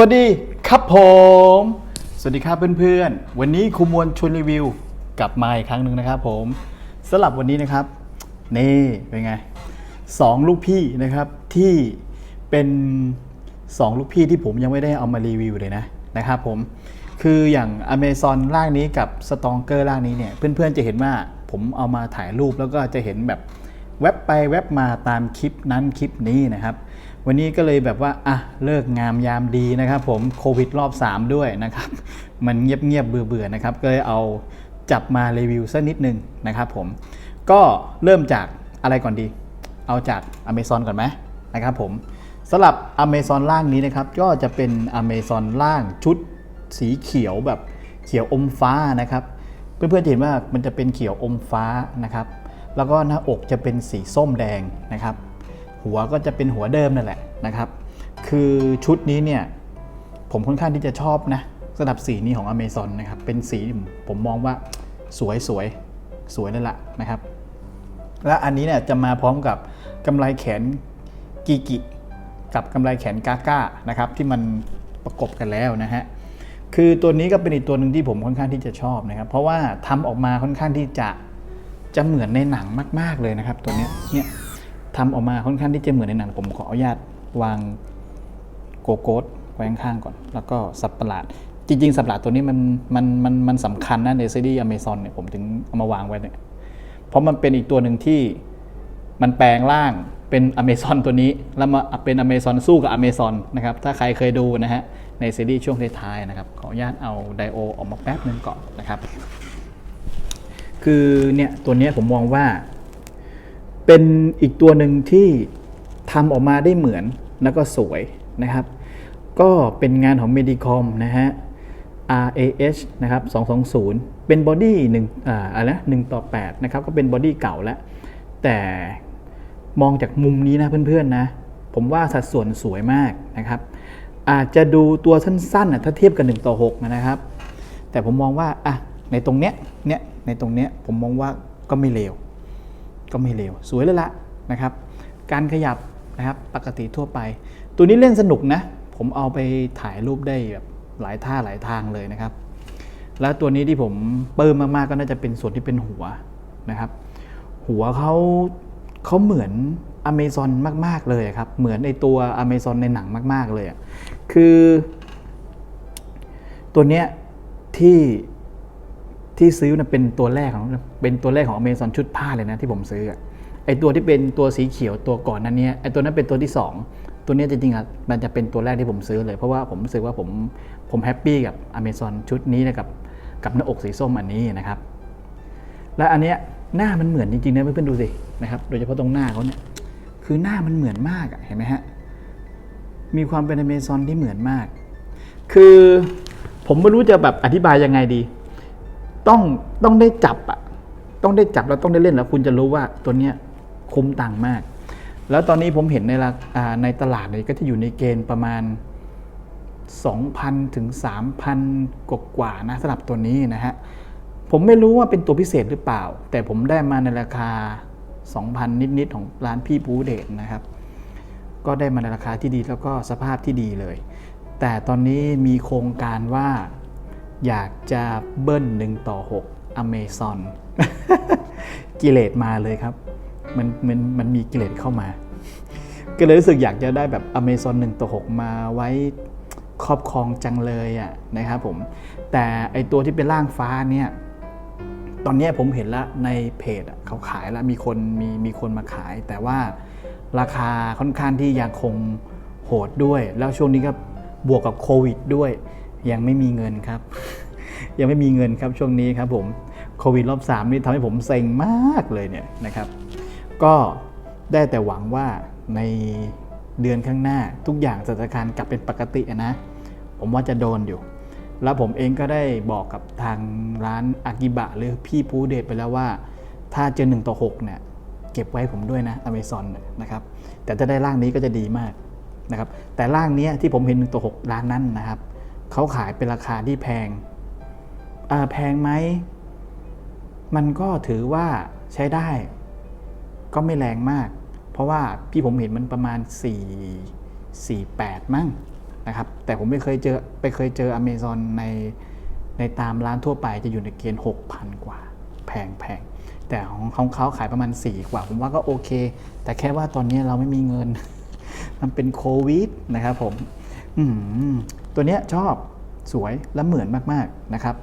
วัสดีครับผม สวัสดีครับเพื่อนๆ วันนี้ครูมวลชวนรีวิวกลับมาอีกครั้งหนึ่งนะครับผมสำหรับวันนี้นะครับ นี่เป็นไงสองลูกพี่นะครับที่เป็นสองลูกพี่ที่ผมยังไม่ได้เอามารีวิวเลยนะนะครับผมคืออย่าง Amazon ร่างนี้กับ s t o n g e r ร่างนี้เนี่ย เพื่อนๆจะเห็นว่าผมเอามาถ่ายรูปแล้วก็จะเห็นแบบแวบไปแวบมาตามคลิปนั้นคลิปนี้นะครับ วันนี้ก็เลยแบบว่าอะเลิกงามยามดีนะครับ ผมโควิดรอบ 3 ด้วยนะครับ มันเงียบๆเบื่อๆนะครับ ก็เลยเอาจับมารีวิวสักนิดนึงนะครับผมก็เริ่มจากอะไรก่อนดี เอาจาก Amazon ก่อนไหมนะครับผมสำหรับ Amazon ล่างนี้นะครับ ก็จะเป็น Amazon ล่างชุดสีเขียวแบบเขียวอมฟ้านะครับ เพื่อนๆจะเห็นว่ามันจะเป็นเขียวอมฟ้านะครับ แล้วก็หน้าอกจะเป็นสีส้มแดงนะครับ หัวก็จะเป็นหัวเดิมนั่นแหละนะครับ คือชุดนี้เนี่ยผมค่อนข้างที่จะชอบนะสำหรับสีนี้ของ Amazon นะครับ เป็นสีผมมองว่าสวยสวยสวยเลยล่ะนะครับ และอันนี้เนี่ยจะมาพร้อมกับกำไรแขนกีกิกับกำไรแขนกาก้านะครับที่มันประกบกันแล้วนะฮะคือตัวนี้ก็เป็นอีกตัวหนึ่งที่ผมค่อนข้างที่จะชอบนะครับ เพราะว่าทำออกมาค่อนข้างที่จะจะเหมือนในหนังมาก ๆเลยนะครับ ตัวเนี้ยเนี่ย ทำออกมาค่อนข้างที่จะเหมือนในหนังผมขออนุญาตวางโกโก้ไว้ข้างๆก่อน แล้วก็สับประหลาด จริง ๆ สับประหลาดตัวนี้มันมันมันมันสำคัญนะในซีรีส์อเมซอนเนี่ยผมถึงเอามาวางไว้เนี่ยเพราะมันเป็นอีกตัวหนึ่งที่มันแปลงร่างเป็นอเมซอนตัวนี้ แล้วมาเป็นอเมซอนสู้กับอเมซอนนะครับถ้าใครเคยดูนะฮะในซีรีส์ช่วงท้ายๆนะครับขออนุญาตเอาไดโอออกมาแป๊บนึงก่อนนะครับ คือเนี่ยตัวนี้ผมมองว่า เป็นอีกตัวหนึ่งที่ทำออกมาได้เหมือนแล้วก็สวยนะครับ ก็เป็นงานของ Medicom นะฮะ RAH นะครับ 220 เป็นบอดี้หนึ่งอ่าอะไรนะ1ต่อ8นะครับ ก็เป็นบอดี้เก่าแล้ว แต่มองจากมุมนี้นะเพื่อนๆนะ ผมว่าสัดส่วนสวยมากนะครับ อาจจะดูตัวสั้นๆนะถ้าเทียบกับ1ต่อ6นะครับ แต่ผมมองว่าอะในตรงเนี้ย เนี่ยในตรงเนี้ย ผมมองว่าก็ไม่เลว ก็ไม่เลวสวยเลยละนะครับ การขยับนะครับปกติทั่วไป ตัวนี้เล่นสนุกนะ ผมเอาไปถ่ายรูปได้แบบหลายท่าหลายทางเลยนะครับ แล้วตัวนี้ที่ผมเปิ่มมาก ๆ ก็น่าจะเป็นส่วนที่เป็นหัวนะครับ หัวเขาเขาเหมือนอเมซอนมาก ๆ เลยครับ เหมือนในตัวอเมซอนในหนังมาก ๆ เลย คือ ตัวเนี้ยที่ ที่ซื้อนะเป็นตัวแรกของเป็นตัวแรกของอเมซอนชุดผ้าเลยนะที่ผมซื้ออะไอตัวที่เป็นตัวสีเขียวตัวก่อนนั้นเนี้ยไอตัวนั้นเป็นตัวที่สองตัวนี้จริงๆอะมันจะเป็นตัวแรกที่ผมซื้อเลย เพราะว่าผมรู้สึกว่าผมผมแฮปปี้กับอเมซอนชุดนี้นะกับกับหน้าอกสีส้มอันนี้นะครับ และอันเนี้ยหน้ามันเหมือนจริงๆนะเพื่อนๆดูสินะครับโดยเฉพาะตรงหน้าเขาเนี่ยคือหน้ามันเหมือนมากอะเห็นไหมฮะมีความเป็นอเมซอนที่เหมือนมาก คือผมไม่รู้จะแบบอธิบายยังไงดี ต้องต้องได้จับอะต้องได้จับแล้วต้องได้เล่นแล้วคุณจะรู้ว่าตัวเนี้ยคุ้มตังค์มาก แล้วตอนนี้ผมเห็นในราอ่าในตลาดเนี่ยก็จะอยู่ในเกณฑ์ประมาณ 2,000 ถึง 3,000 กว่ากว่าๆนะสำหรับตัวนี้นะฮะ ผมไม่รู้ว่าเป็นตัวพิเศษหรือเปล่า แต่ผมได้มาในราคา 2,000 นิดๆของร้านพี่ปูเดชนะครับ ก็ได้มาในราคาที่ดีแล้วก็สภาพที่ดีเลย แต่ตอนนี้มีโครงการว่า อยากจะเบิ้ล1ต่อ6 Amazon กิเลสมาเลยครับ มันมันมันมีกิเลสเข้ามา ก็เลยรู้สึกอยากจะได้แบบ Amazon 1ต่อ6 มาไว้ครอบครองจังเลยอะนะครับผม แต่ไอตัวที่เป็นร่างฟ้าเนี่ยตอนนี้ผมเห็นแล้วในเพจเขาขายแล้วมีคนมีมีคนมาขาย แต่ว่าราคาค่อนข้างที่ยังคงโหดด้วย แล้วช่วงนี้ก็บวกกับโควิดด้วย ยังไม่มีเงินครับ ยังไม่มีเงินครับช่วงนี้ครับผมโควิดรอบสามนี่ทำให้ผมเซ็งมากเลยเนี่ยนะครับ ก็ได้แต่หวังว่าในเดือนข้างหน้าทุกอย่างสถานการณ์กลับเป็นปกตินะ ผมว่าจะโดนอยู่ แล้วผมเองก็ได้บอกกับทางร้านอากิบะหรือพี่ภูเดชไปแล้วว่า ถ้าเจอ1ต่อ6เนี่ยเก็บไว้ผมด้วยนะอเมซอนนะครับ แต่ถ้าได้ร่างนี้ก็จะดีมากนะครับ แต่ร่างนี้ที่ผมเห็น1ต่อ6ร้านนั้นนะครับ เขาขายเป็นราคาที่แพงแพงไหม มันก็ถือว่าใช้ได้ ก็ไม่แรงมาก เพราะว่าพี่ผมเห็นมันประมาณ 4 4 8 มั้งนะครับ แต่ผมไม่เคยเจอไปเคยเจออเมซอนในในตามร้านทั่วไปจะอยู่ในเกณฑ์ 6,000 กว่า แพงแพงแต่ของของเขาขายประมาณ 4 กว่า ผมว่าก็โอเค แต่แค่ว่าตอนนี้เราไม่มีเงิน มันเป็นโควิดนะครับผม อืม ตัวเนี้ยชอบสวยและเหมือนมากๆนะครับ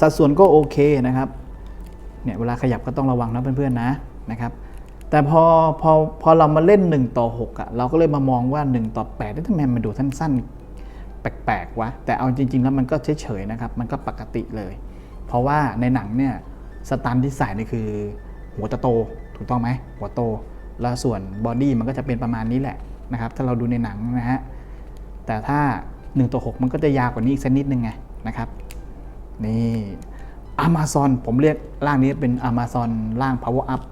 สัดส่วนก็โอเคนะครับเนี่ยเวลาขยับก็ต้องระวังนะเพื่อนๆนะนะครับ แต่พอพอพอเรามาเล่น 1 ต่อ6อะ่ะเราก็เลยมามองว่า 1 ต่อ8นี่ทำไมมันดูสั้นๆ แปลกๆวะแต่เอาจริง ๆ แล้วมันก็เฉยๆนะครับ มันก็ปกติเลย เพราะว่าในหนังเนี่ยสตันที่ใส่นี่คือ หัวจะโตถูกต้องไหมหัวโต แล้วส่วนบอดี้มันก็จะเป็นประมาณนี้แหละนะครับ ถ้าเราดูในหนังนะฮะ แต่ถ้า1ต่อ6มันก็จะยาวกว่านี้อีกสักนิดนึงไงนะครับนี่ Amazon ผมเรียกร่างนี้เป็น Amazon ร่าง Power Up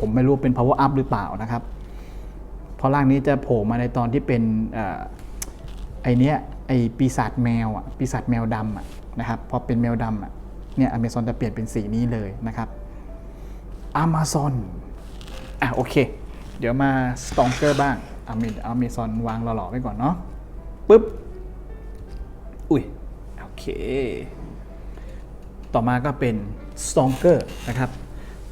ผมไม่รู้เป็น Power Up หรือเปล่านะครับ เพราะร่างนี้จะโผล่มาในตอนที่เป็นอไอเนี้ยไอปีศาจแมวอะปีศาจแมวดำอะนะครับพอเป็นแมวดำอะเนี่ยอเมซอนจะเปลี่ยนเป็นสีนี้เลยนะครับ Amazon อะโอเค เดี๋ยวมาสตองเกอร์บ้างอเมอเมซอนวางหล่อๆไว้ก่อนเนาะ ปึ๊บ อุ้ย โอเค ต่อมาก็เป็น Stronger นะครับ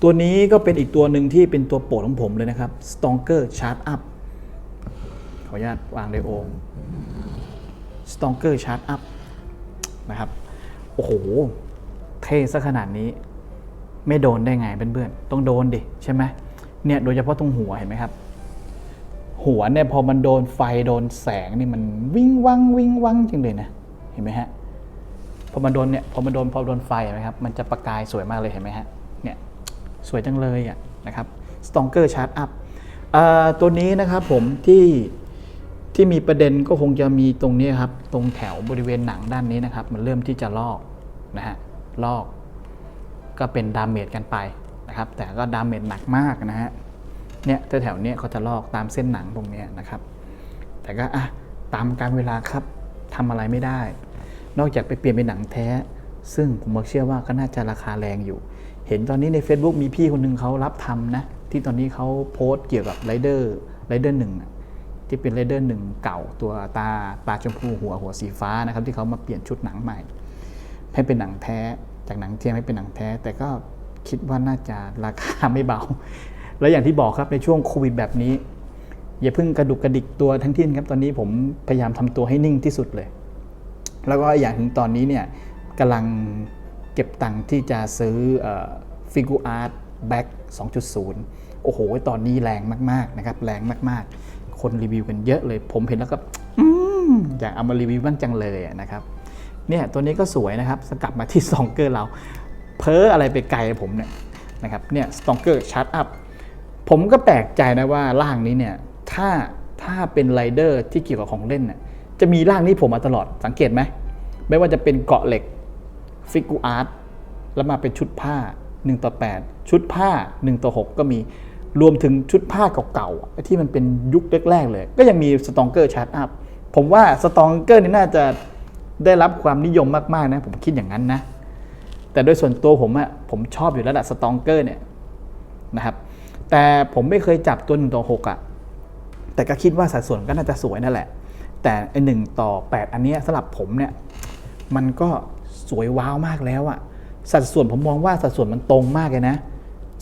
ตัวนี้ก็เป็นอีกตัวหนึ่งที่เป็นตัวโปรดของผมเลยนะครับ Stronger Chart Up ขออนุญาตวางในโอม Stronger Chart Up นะครับ โอ้โห เท่ซะขนาดนี้ ไม่โดนได้ไงเพื่อนๆ ต้องโดนดิ ใช่ไหมเนี่ย โดยเฉพาะตรงหัวเห็นไหมครับ หัวเนี่ยพอมันโดนไฟโดนแสงนี่มันวิ่งวังวิ่งวังจริงเลยนะเห็นไหมฮะพอมันโดนเนี่ยพอมันโดนพอโดนไฟนไหมครับมันจะประกายสวยมากเลยเห็นไหมฮะเนี่ยสวยจังเลยอะนะครับ Stronger Chart Up เอ่อตัวนี้นะครับผมที่ที่มีประเด็นก็คงจะมีตรงนี้ครับตรงแถวบริเวณหนังด้านนี้นะครับ มันเริ่มที่จะลอกนะฮะลอกก็เป็นดาเมจกันไปนะครับแต่ก็ดาเมจหนักมากนะฮะ เนี่ยแถวๆเนี้ยเขาจะลอกตามเส้นหนังตรงนี้นะครับ แต่ก็อะตามการเวลาครับทำอะไรไม่ได้ นอกจากไปเปลี่ยนเป็นหนังแท้ ซึ่งผมเชื่อว่าก็น่าจะราคาแรงอยู่ เห็นตอนนี้ใน Facebook มีพี่คนหนึ่งเขารับทำนะ ที่ตอนนี้เขาโพสต์เกี่ยวกับไรเดอร์ไรเดอร์หนึ่งที่เป็นไรเดอร์หนึ่งเก่าตัวตาตาชมพูหัวหัวสีฟ้านะครับ ที่เขามาเปลี่ยนชุดหนังใหม่ ให้เป็นหนังแท้จากหนังเทียมให้เป็นหนังแท้ แต่ก็คิดว่าน่าจะราคาไม่เบา แล้วอย่างที่บอกครับในช่วงโควิดแบบนี้ อย่าเพิ่งกระดุกกระดิกตัวทั้งที่นครับตอนนี้ผมพยายามทำตัวให้นิ่งที่สุดเลย แล้วก็อย่างถึงตอนนี้เนี่ยกำลังเก็บตังค์ที่จะซื้อฟิกูอาร์ตแบ็ก2.0 โอ้โห ตอนนี้แรงมากๆนะครับแรงมากๆ คนรีวิวกันเยอะเลย ผมเห็นแล้วก็ออยากเอามารีวิวบ้างจังเลยนะครับเนี่ยตัวนี้ก็สวยนะครับสกลับมาที่สตองเกอร์เรา เพ้ออะไรไปไกลผมเนี่ยนะครับเนี่ยสตองเกอร์ชาร์ตอัพ ผมก็แปลกใจนะว่าร่างนี้เนี่ยถ้าถ้าเป็นไรเดอร์ที่เกี่ยวกับของเล่นเนี่ยจะมีร่างนี้ผมมาตลอดสังเกตไหมไม่ว่าจะเป็นเกาะเหล็กฟิกูอาร์ตแล้วมาเป็นชุดผ้า1ต่อ8ชุดผ้า1ต่อ6ก็มีรวมถึงชุดผ้าเก่าๆที่มันเป็นยุคแรกๆเลย ก็ยังมีสตองเกอร์ชาร์ตอัพผมว่าสตองเกอร์นี่น่าจะได้รับความนิยมมากๆนะ ผมคิดอย่างนั้นนะ แต่โดยส่วนตัวผมอะผมชอบอยู่แล้วแหละสตองเกอร์เนี่ยนะครับ แต่ผมไม่เคยจับตัวหนึ่งต่อหกอะแต่ก็คิดว่าสัดส่วนก็น่าจะสวยนั่นแหละ แต่ไอหนึ่งต่อ 8 อันนี้สำหรับผมเนี่ยมันก็สวยว้าวมากแล้วอะสัดส่วนผมมองว่าสัดส่วนมันตรงมากเลยนะ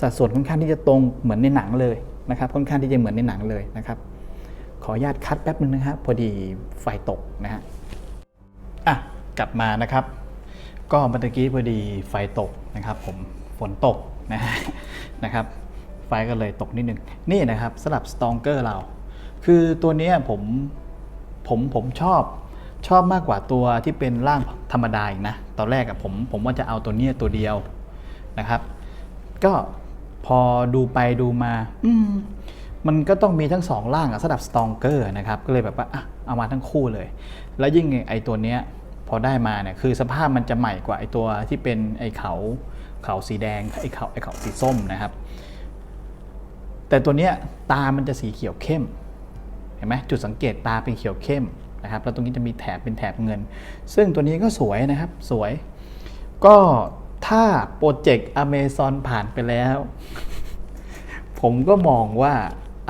สัดส่วนค่อนข้างที่จะตรงเหมือนในหนังเลยนะครับ ค่อนข้างที่จะเหมือนในหนังเลยนะครับ ขออนุญาตคัดแป๊บนึงนะครับพอดีไฟตกนะฮะอะกลับมานะครับ ก็เมื่อกี้พอดีไฟตกนะครับ ผมฝนตกนะฮะนะครับ ไฟก็เลยตกนิดนึง นี่นะครับสำหรับสตองเกอร์เรา คือตัวนี้ผมผมผมชอบชอบมากกว่าตัวที่เป็นร่างธรรมดาอีกนะ ตอนแรกอะผมผมว่าจะเอาตัวเนี้ยตัวเดียวนะครับ ก็พอดูไปดูมา อืมมันก็ต้องมีทั้งสองร่างอะสำหรับสตองเกอร์นะครับ ก็เลยแบบว่าอะเอามาทั้งคู่เลย แล้วยิ่งไอตัวเนี้ยพอได้มาเนี่ยคือสภาพมันจะใหม่กว่าไอตัวที่เป็นไอเขาเขาสีแดงไอเขาไอเขาสีส้มนะครับ แต่ตัวเนี้ยตามันจะสีเขียวเข้ม เห็นไหมจุดสังเกตตาเป็นเขียวเข้มนะครับ แล้วตรงนี้จะมีแถบเป็นแถบเงิน ซึ่งตัวนี้ก็สวยนะครับ สวย ก็ถ้าโปรเจกต์ Amazon ผ่านไปแล้ว ผมก็มองว่า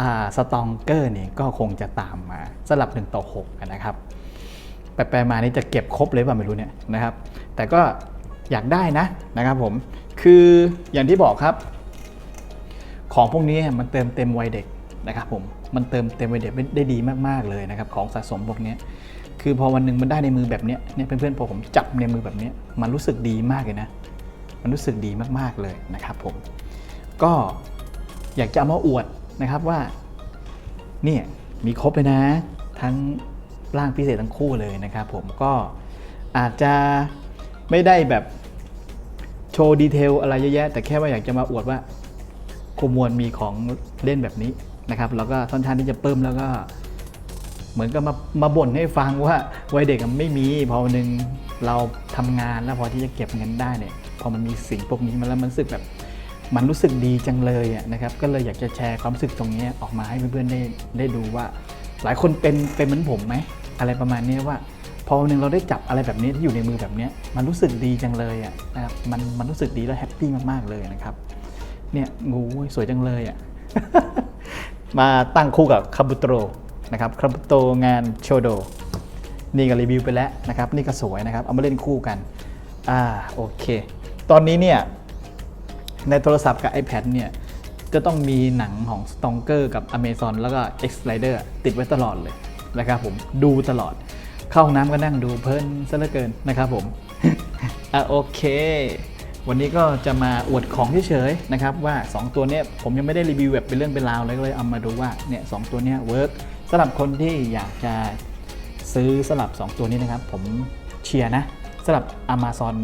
อ่าสตองเกอร์นี่ก็คงจะตามมาสลับ1ต่อ6นะครับไปไปมานี่จะเก็บครบเลยป่ะไม่รู้เนี่ยนะครับ แต่ก็อยากได้นะนะครับผม คืออย่างที่บอกครับ ของพวกนี้มันเติมเต็มวัยเด็กนะครับผมมันเติมเต็มวัยเด็กได้ดีมากๆเลยนะครับของสะสมพวกนี้คือพอวันหนึ่งมันได้ในมือแบบนี้เนี่ยเพื่อนๆพอผมจับในมือแบบนี้มันรู้สึกดีมากเลยนะ มันรู้สึกดีมากๆเลยนะครับผมก็อยากจะเอามาอวดนะครับว่าเนี่ยมีครบเลยนะ ทั้งร่างพิเศษทั้งคู่เลยนะครับผมก็อาจจะไม่ได้แบบโชว์ดีเทลอะไรเยอะแยะแต่แค่ว่าอยากจะมาอวดว่า ครูมวลมีของเล่นแบบนี้นะครับแล้วก็ค่อนข้างที่จะเพิ่มแล้วก็ เหมือนกับมามาบ่นให้ฟังว่าวัยเด็กมันไม่มีพอหนึ่งเราทำงานแล้วพอที่จะเก็บเงินได้เนี่ยพอมันมีสิ่งพวกนี้มาแล้วมันรู้สึกแบบมันรู้สึกดีจังเลยนะครับก็เลยอยากจะแชร์ความรู้สึกตรงนี้ออกมาให้เพื่อนๆได้ได้ดูว่า หลายคนเป็นเป็นเหมือนผมไหมอะไรประมาณนี้ว่าพอวันหนึ่งเราได้จับอะไรแบบนี้ที่อยู่ในมือแบบนี้มันรู้สึกดีจังเลยอะนะครับมันมันรู้สึกดีและแฮปปี้มากๆเลยนะครับ เนี่ยงูสวยจังเลยอะ มาตั้งคู่กับคาบุโตรนะครับคาบุโตงานโชโด นี่ก็รีวิวไปแล้วนะครับ นี่ก็สวยนะครับ เอามาเล่นคู่กัน อ่าโอเค ตอนนี้เนี่ย ในโทรศัพท์กับ iPad เนี่ย จะต้องมีหนังของ s t o n k e r กับ Amazon แล้วก็ X Rider ติดไว้ตลอดเลยนะครับผมดูตลอด เข้าห้องน้ำก็นั่งดูเพลินซะเหลือเกินนะครับผมอะโอเค วันนี้ก็จะมาอวดของเฉยๆนะครับว่า 2 ตัวเนี้ยผมยังไม่ได้รีวิวแบบเป็นเรื่องเป็นราวเลยก็เลยเอามาดูว่าเนี่ยสตัวเนี้ยเวิร์กสำหรับคนที่อยากจะซื้อสลับ 2 ตัวนี้นะครับ ผมเชียร์นะสำหรับ Amazon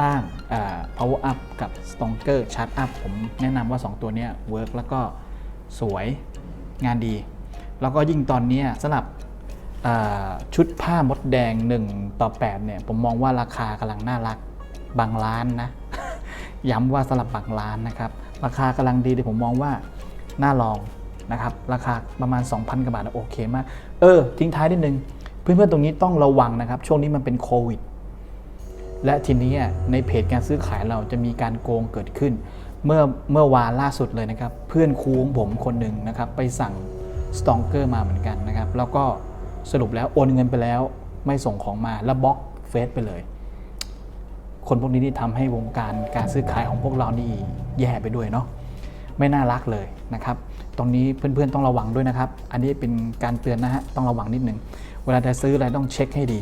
ล่างอ่า power up กับ stronger charge up ผมแนะนำว่า 2 ตัวเนี้ยเวิร์กแล้วก็สวยงานดี แล้วก็ยิ่งตอนเนี้ยสำหรับอ่าชุดผ้ามดแดง 1 ต่อ 8 เนี่ย ผมมองว่าราคากำลังน่ารักบางล้านนะ ย้ำว่าสลับบางล้านนะครับ ราคากำลังดีแต่ผมมองว่าน่าลองนะครับ ราคาประมาณ 2,000กว่าบาทโอเคมาก เออ ทิ้งท้ายนิดนึง เพื่อนๆตรงนี้ต้องระวังนะครับ ช่วงนี้มันเป็นโควิด และทีนี้ในเพจการซื้อขายเราจะมีการโกงเกิดขึ้น เมื่อเมื่อวานล่าสุดเลยนะครับ เพื่อนครูของผมคนหนึ่งนะครับ ไปสั่งสตองเกอร์มาเหมือนกันนะครับ แล้วก็สรุปแล้วโอนเงินไปแล้วไม่ส่งของมาแล้วบล็อกเฟซไปเลย คนพวกนี้นี่ทำให้วงการการซื้อขายของพวกเรานี่แย่ไปด้วยเนาะไม่น่ารักเลยนะครับ ตรงนี้เพื่อนๆต้องระวังด้วยนะครับ อันนี้เป็นการเตือนนะฮะต้องระวังนิดนึงเวลาจะซื้ออะไรต้องเช็คให้ดี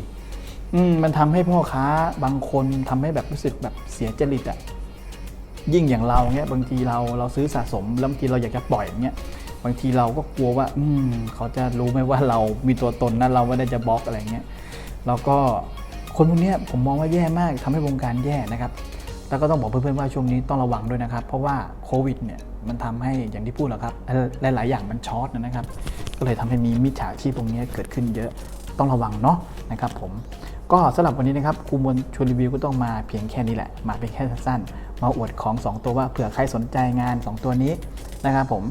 อืมมันทำให้พ่อค้าบางคนทำให้แบบรู้สึกแบบเสียจริตอะยิ่งอย่างเราเนี้ยบางทีเราเราซื้อสะสมแล้วบางทีเราอยากจะปล่อยอย่างเงี้ยบางทีเราก็กลัวว่า อืมเขาจะรู้ไหมว่าเรามีตัวตนนะเราไม่ได้จะบล็อกอะไรเงี้ยแล้วก็ คนพวกนี้ผมมองว่าแย่มากทำให้วงการแย่นะครับ แล้วก็ต้องบอกเพื่อนๆว่าช่วงนี้ต้องระวังด้วยนะครับ เพราะว่าโควิดเนี่ยมันทำให้อย่างที่พูดแหละครับ หลาย ๆ อย่างมันช็อตนะครับ ก็เลยทำให้มีมิจฉาชีพตรงนี้เกิดขึ้นเยอะต้องระวังเนาะนะครับผมก็สำหรับวันนี้นะครับครูมวลชวนรีวิวก็ต้องมาเพียงแค่นี้แหละ มาเป็นแค่สั้นๆ มาอวดของ 2 ตัวว่าเผื่อใครสนใจงาน 2 ตัวนี้นะครับผม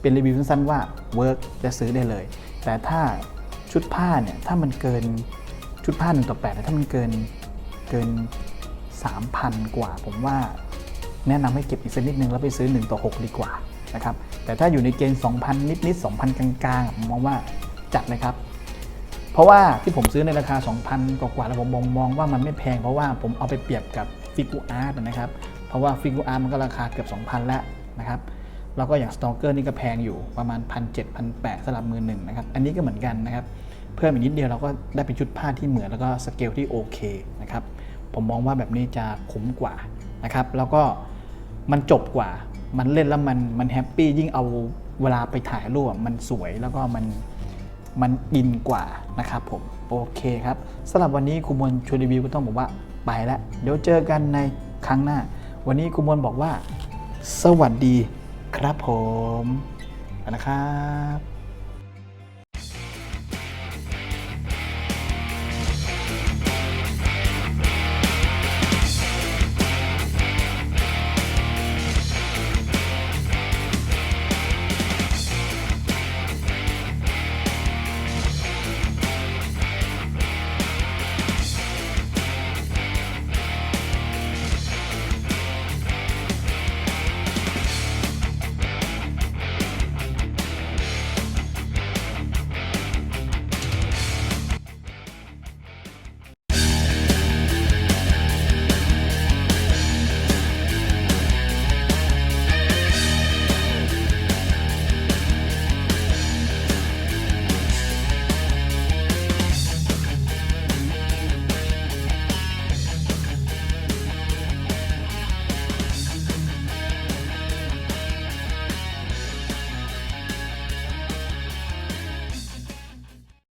เป็นรีวิวสั้นๆว่าเวิร์กจะซื้อได้เลย แต่ถ้าชุดผ้าเนี่ยถ้ามันเกิน ชุดผ้า1ต่อ8เนี่ยถ้ามันเกินเกิน 3,000 กว่า ผมว่าแนะนำให้เก็บอีกสักนิดนึงแล้วไปซื้อ 1 ต่อ 6 ดีกว่านะครับแต่ถ้าอยู่ในเกณฑ์2,000 นิดๆ2,000 กลางๆผมมองว่าจัดเลยครับ เพราะว่าที่ผมซื้อในราคา 2,000 กว่าแล้วผมมองมองว่ามันไม่แพง เพราะว่าผมเอาไปเปรียบกับฟิกูอาร์ตนะครับเพราะว่าฟิกูอาร์มันก็ราคาเกือบ 2,000 แล้วนะครับแล้วก็อย่างสตองเกอร์นี่ก็แพงอยู่ประมาณ 1 7 0 0 1 8สำหรับมือหนึ่งนะครับอันนี้ก็เหมือนกันนะครับ เพิ่มอีกนิดเดียวเราก็ได้เป็นชุดผ้าที่เหมือนแล้วก็สเกลที่โอเคนะครับผมมองว่าแบบนี้จะคุ้มกว่านะครับแล้วก็มันจบกว่ามันเล่นแล้วมันมันแฮปปี้ยิ่งเอาเวลาไปถ่ายรูปมันสวยแล้วก็มันมันอินกว่านะครับผมโอเคครับสำหรับวันนี้คุณมวลชวนรีวิวก็ต้องบอกว่าไปแล้วเดี๋ยวเจอกันในครั้งหน้า วันนี้คุณมวลบอกว่า สวัสดีครับผมนะครับ